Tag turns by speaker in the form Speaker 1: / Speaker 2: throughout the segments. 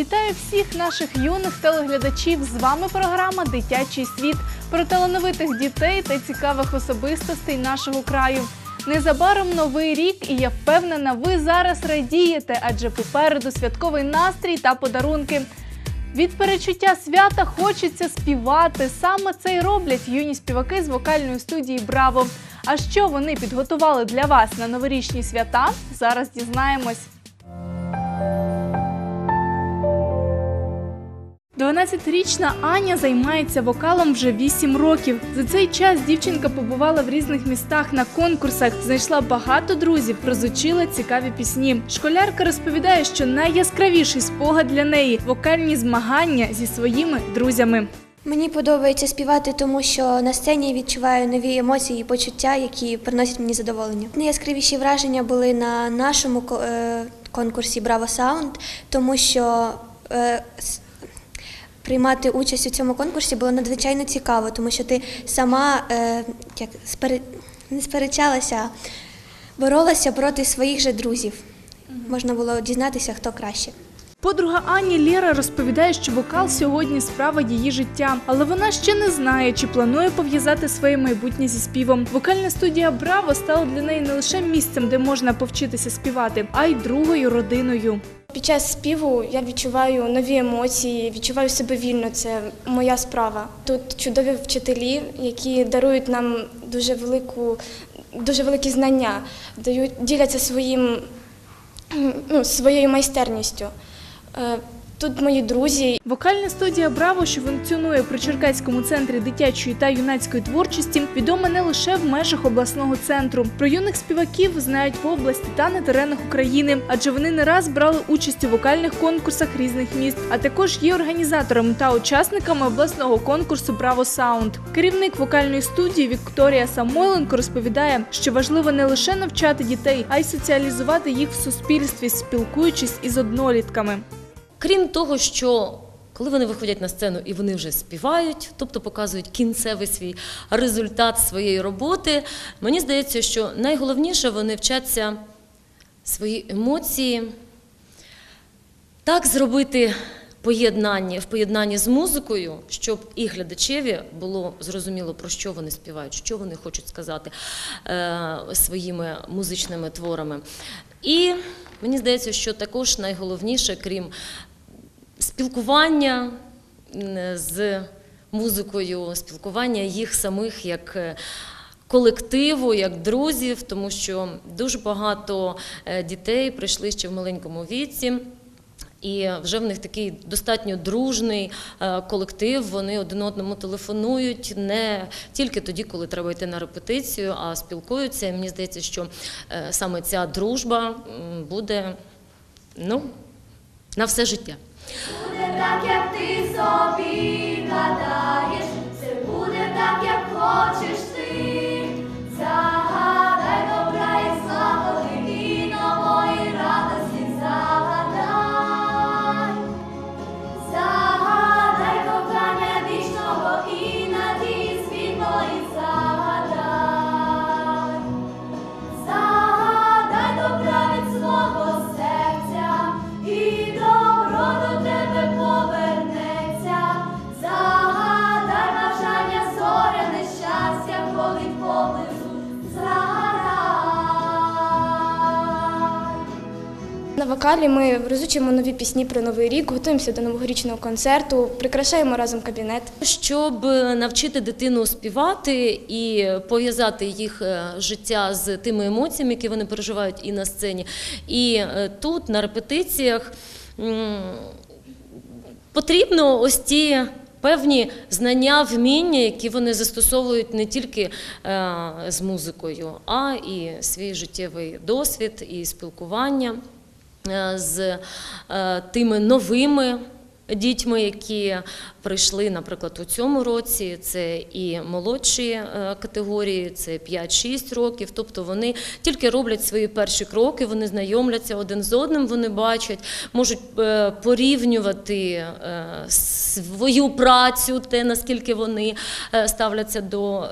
Speaker 1: Вітаю всіх наших юних телеглядачів. З вами програма Дитячий світ про талановитих дітей та цікавих особистостей нашого краю. Незабаром новий рік, і я впевнена, ви зараз радієте, адже попереду святковий настрій та подарунки. Від перечуття свята хочеться співати. Саме це й роблять юні співаки з вокальної студії Браво. А що вони підготували для вас на новорічні свята? Зараз дізнаємось. 12-річна Аня займається вокалом вже 8 років. За цей час дівчинка побувала в різних містах на конкурсах, знайшла багато друзів, розучила цікаві пісні. Школярка розповідає, що найяскравіший спогад для неї вокальні змагання зі своїми друзями.
Speaker 2: Мені подобається співати, тому що на сцені відчуваю нові емоції і почуття, які приносять мені задоволення. Найяскравіші враження були на нашому е, конкурсі Браво Саунд, тому що е, приймати участь у цьому конкурсі було надзвичайно цікаво, тому що ти сама е, як спере- не сперечалася, а боролася проти своїх же друзів. Можна було дізнатися, хто краще.
Speaker 1: Подруга Ані Лєра розповідає, що вокал сьогодні справа її життя, але вона ще не знає, чи планує пов'язати своє майбутнє зі співом. Вокальна студія Браво стала для неї не лише місцем, де можна повчитися співати, а й другою родиною.
Speaker 3: Під час співу я відчуваю нові емоції, відчуваю себе вільно. Це моя справа. Тут чудові вчителі, які дарують нам дуже велику, дуже великі знання, дають діляться своїм ну, своєю майстерністю. Тут мої друзі,
Speaker 1: Вокальна студія Браво, що функціонує при Черкаському центрі дитячої та юнацької творчості, відома не лише в межах обласного центру. Про юних співаків знають в області та на теренах України, адже вони не раз брали участь у вокальних конкурсах різних міст, а також є організаторами та учасниками обласного конкурсу Браво Саунд. Керівник вокальної студії Вікторія Самойленко розповідає, що важливо не лише навчати дітей, а й соціалізувати їх в суспільстві, спілкуючись із однолітками.
Speaker 4: Крім того, що коли вони виходять на сцену і вони вже співають, тобто показують кінцевий свій результат своєї роботи, мені здається, що найголовніше вони вчаться свої емоції так зробити поєднання в поєднанні з музикою, щоб і глядачеві було зрозуміло, про що вони співають, що вони хочуть сказати е, своїми музичними творами. І мені здається, що також найголовніше, крім спілкування з музикою, спілкування їх самих як е, колективу, як друзів, тому що дуже багато е, дітей прийшли ще в маленькому віці. І вже в них такий достатньо дружний е, колектив. Вони один одному телефонують не тільки тоді, коли треба йти на репетицію, а спілкуються. І мені здається, що саме ця дружба буде ну, на все життя.
Speaker 5: Буде так, як ти собі гадаєш,
Speaker 3: вокалі ми розучимо нові пісні про новий рік, готуємося до новорічного концерту, прикрашаємо разом кабінет.
Speaker 4: Щоб навчити дитину співати і пов'язати їх е, життя з тими емоціями, які вони переживають і на сцені, і е, тут на репетиціях потрібно ось ті. Певні знання, вміння, які вони застосовують не тільки е, з музикою, а і свій життєвий досвід і спілкування е, з е, тими новими дітьми, які прийшли, наприклад, у цьому році. Це і молодші е, категорії, це 5-6 років. Тобто вони тільки роблять свої перші кроки, вони знайомляться один з одним, вони бачать, можуть е, порівнювати е, свою працю, те наскільки вони е, ставляться до.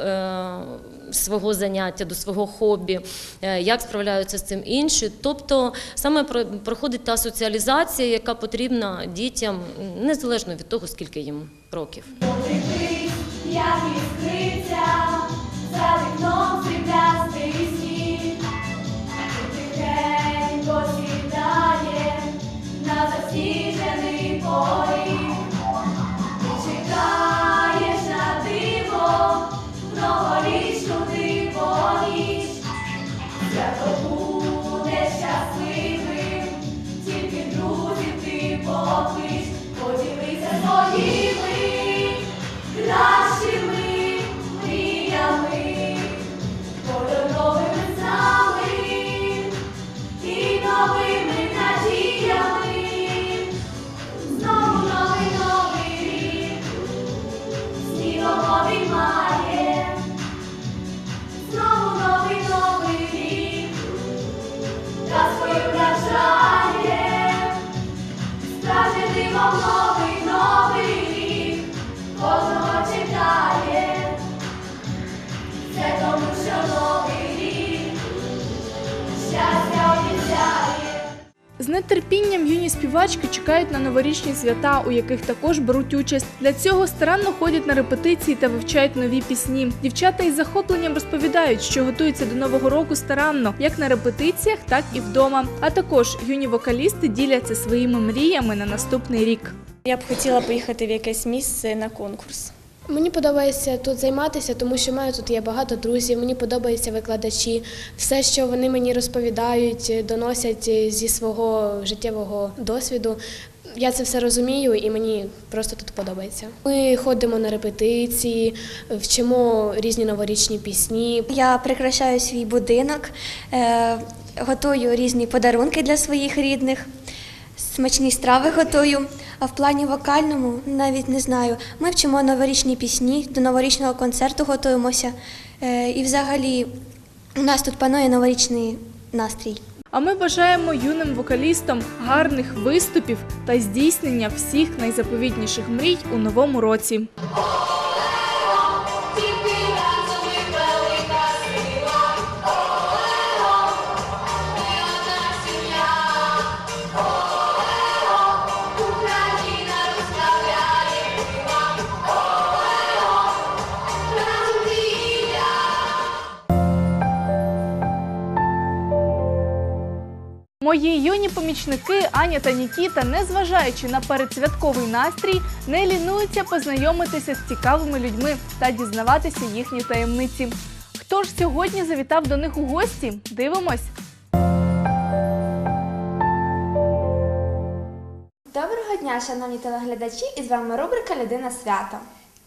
Speaker 4: Свого заняття, до свого хобі, е, як справляються з цим інші. Тобто саме про- проходить та соціалізація, яка потрібна дітям незалежно від того, скільки їм років.
Speaker 5: Як за вікном.
Speaker 1: З нетерпінням юні співачки чекають на новорічні свята, у яких також беруть участь. Для цього старанно ходять на репетиції та вивчають нові пісні. Дівчата із захопленням розповідають, що готуються до нового року старанно, як на репетиціях, так і вдома. А також юні вокалісти діляться своїми мріями на наступний рік.
Speaker 6: Я б хотіла поїхати в якесь місце на конкурс.
Speaker 7: Мені подобається тут займатися, тому що мене тут є багато друзів. Мені подобаються викладачі. Все, що вони мені розповідають, доносять зі свого життєвого досвіду. Я це все розумію і мені просто тут подобається. Ми ходимо на репетиції, вчимо різні новорічні пісні.
Speaker 2: Я прикрашаю свій будинок, е, готую різні подарунки для своїх рідних, смачні страви готую. А в плані вокальному навіть не знаю. Ми вчимо новорічні пісні, до новорічного концерту готуємося. Е, і взагалі у нас тут панує новорічний настрій.
Speaker 1: А ми бажаємо юним вокалістам гарних виступів та здійснення всіх найзаповітніших мрій у новому році. Помічники Аня та Нікіта, незважаючи на передсвятковий настрій, не лінуються познайомитися з цікавими людьми та дізнаватися їхні таємниці. Хто ж сьогодні завітав до них у гості? Дивимось.
Speaker 8: Доброго дня, шановні телеглядачі, і з вами рубрика Людина свята.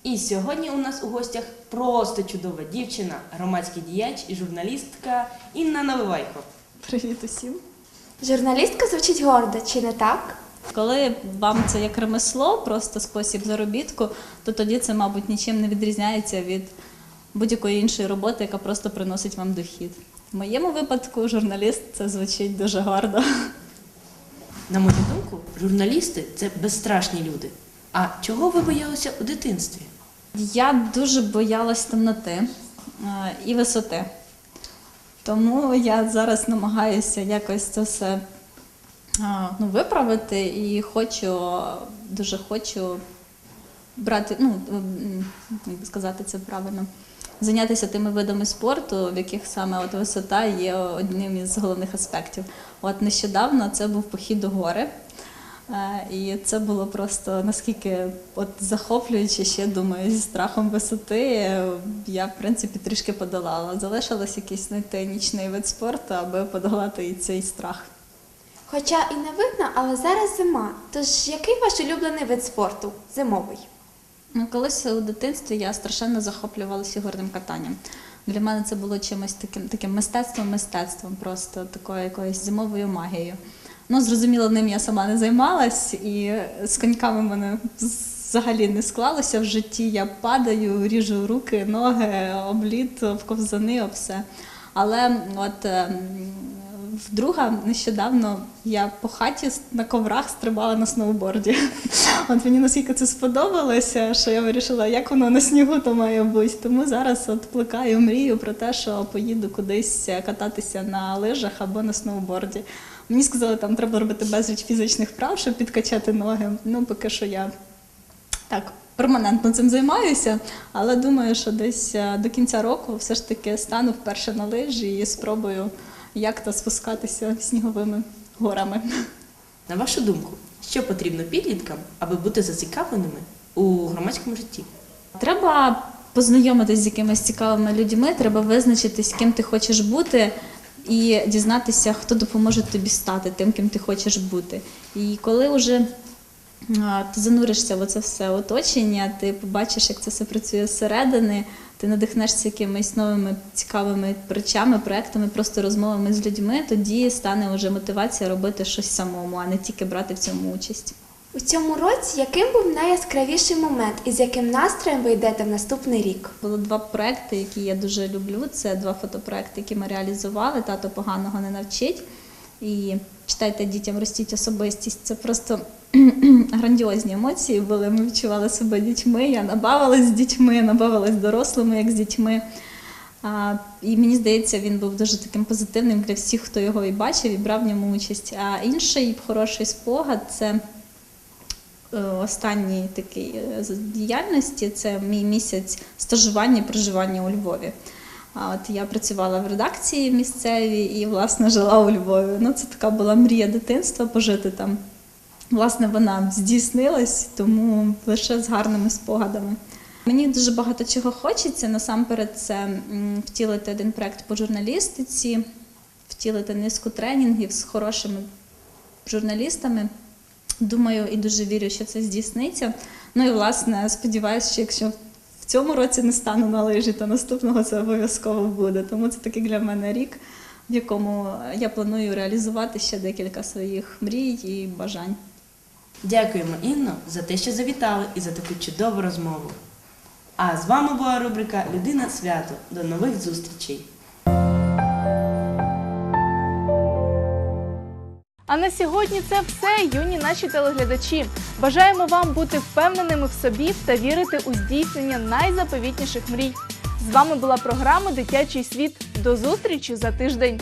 Speaker 9: І сьогодні у нас у гостях просто чудова дівчина, громадський діяч і журналістка Інна Наливайко.
Speaker 6: Привіт усім.
Speaker 8: Журналістка звучить гордо, чи не так?
Speaker 10: Коли вам це як ремесло, просто спосіб заробітку, то тоді це, мабуть, нічим не відрізняється від будь-якої іншої роботи, яка просто приносить вам дохід. В моєму випадку журналіст це звучить дуже гордо.
Speaker 9: На мою думку, журналісти це безстрашні люди. А чого ви боялися у дитинстві?
Speaker 10: Я дуже боялась темноти е, і висоти. Тому я зараз намагаюся якось це все ну, виправити і хочу, дуже хочу брати, ну, як сказати це правильно, зайнятися тими видами спорту, в яких саме от висота є одним із головних аспектів. От нещодавно це був похід до гори. Е, І це було просто наскільки от захоплююче, ще думаю, зі страхом висоти я в принципі трішки подолала. Залишилось якийсь знайти нічний вид спорту, аби подолати і цей страх.
Speaker 8: Хоча і не видно, але зараз зима. Тож який ваш улюблений вид спорту? Зимовий.
Speaker 10: Ну, колись у дитинстві я страшенно захоплювалася горним катанням. Для мене це було чимось таким таким мистецтвом, мистецтвом, просто такою якоюсь зимовою магією. Ну, зрозуміло, ним я сама не займалась, і з коньками в мене взагалі не склалося в житті. Я падаю, ріжу руки, ноги, обліт, в ковзани, об все. Але от ем, вдруга нещодавно я по хаті на коврах стрибала на сноуборді. От мені наскільки це сподобалося, що я вирішила, як воно на снігу то має бути. Тому зараз от плекаю мрію про те, що поїду кудись кататися на лижах або на сноуборді. Мені сказали, там треба робити безліч фізичних вправ, щоб підкачати ноги. Ну, поки що я так перманентно цим займаюся, але думаю, що десь е, до кінця року все ж таки стану вперше на лижі і спробую як-то спускатися сніговими горами.
Speaker 9: На вашу думку, що потрібно підліткам, аби бути зацікавленими у громадському житті?
Speaker 10: Треба познайомитись з якимись цікавими людьми, треба визначитись, ким ти хочеш бути, і дізнатися, хто допоможе тобі стати тим, ким ти хочеш бути. І коли вже ти зануришся в це все оточення, ти побачиш, як це все працює зсередини, ти надихнешся якимись новими цікавими речами, проектами, просто розмовами з людьми, тоді стане вже мотивація робити щось самому, а не тільки брати в цьому участь.
Speaker 8: У цьому році яким був найяскравіший момент і з яким настроєм ви йдете в наступний рік?
Speaker 10: Було два проекти, які я дуже люблю. Це два фотопроекти, які ми реалізували. Тато поганого не навчить. І читайте дітям, ростіть особистість. Це просто грандіозні емоції були. Ми відчували себе дітьми. Я набавилась з дітьми, набавилась дорослими, як з дітьми. А, і мені здається, він був дуже таким позитивним для всіх, хто його і бачив, і брав в ньому участь. А інший хороший спогад це останній такий е, діяльності це мій місяць стажування і проживання у Львові. А от я працювала в редакції місцевій і, власне, жила у Львові. Ну, це така була мрія дитинства пожити там. Власне, вона здійснилась, тому лише з гарними спогадами. Мені дуже багато чого хочеться. Насамперед, це втілити один проект по журналістиці, втілити низку тренінгів з хорошими журналістами. Думаю і дуже вірю, що це здійсниться. Ну і власне сподіваюся, що якщо в цьому році не стану на лижі, то наступного це обов'язково буде. Тому це такий для мене рік, в якому я планую реалізувати ще декілька своїх мрій і бажань.
Speaker 9: Дякуємо, Інно, за те, що завітали і за таку чудову розмову. А з вами була рубрика Людина свято. До нових зустрічей!
Speaker 1: А на сьогодні це все, юні наші телеглядачі. Бажаємо вам бути впевненими в собі та вірити у здійснення найзаповітніших мрій. З вами була програма Дитячий світ. До зустрічі за тиждень.